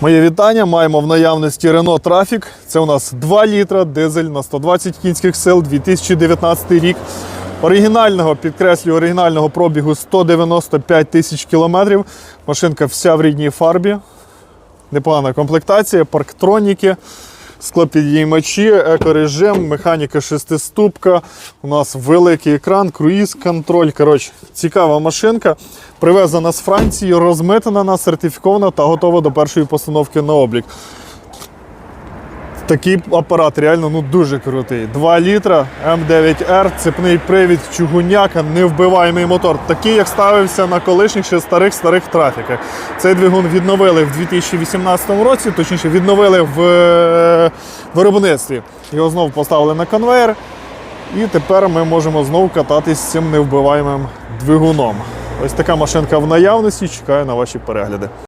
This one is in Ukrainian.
Моє вітання. Маємо в наявності Renault Trafic. Це у нас 2 літра, дизель на 120 кінських сил, 2019 рік. Оригінального, підкреслюю, оригінального пробігу 195 тисяч кілометрів. Машинка вся в рідній фарбі. Непогана комплектація, парктроніки, склопідіймачі, екорежим, механіка шестиступка. У нас великий екран, круїз-контроль. Коротше, цікава машинка. Привезена з Франції, розмитана, сертифікована та готова до першої постановки на облік. Такий апарат реально ну, дуже крутий. 2 літра, М9Р, цепний привід, чугуняка, невбиваємий мотор. Такий, як ставився на колишніх ще старих-старих трафіках. Цей двигун відновили в 2018 році, точніше, відновили в е, виробництві. Його знову поставили на конвейер. І тепер ми можемо знову кататись з цим невбиваємим двигуном. Ось така машинка в наявності. Чекаю на ваші перегляди.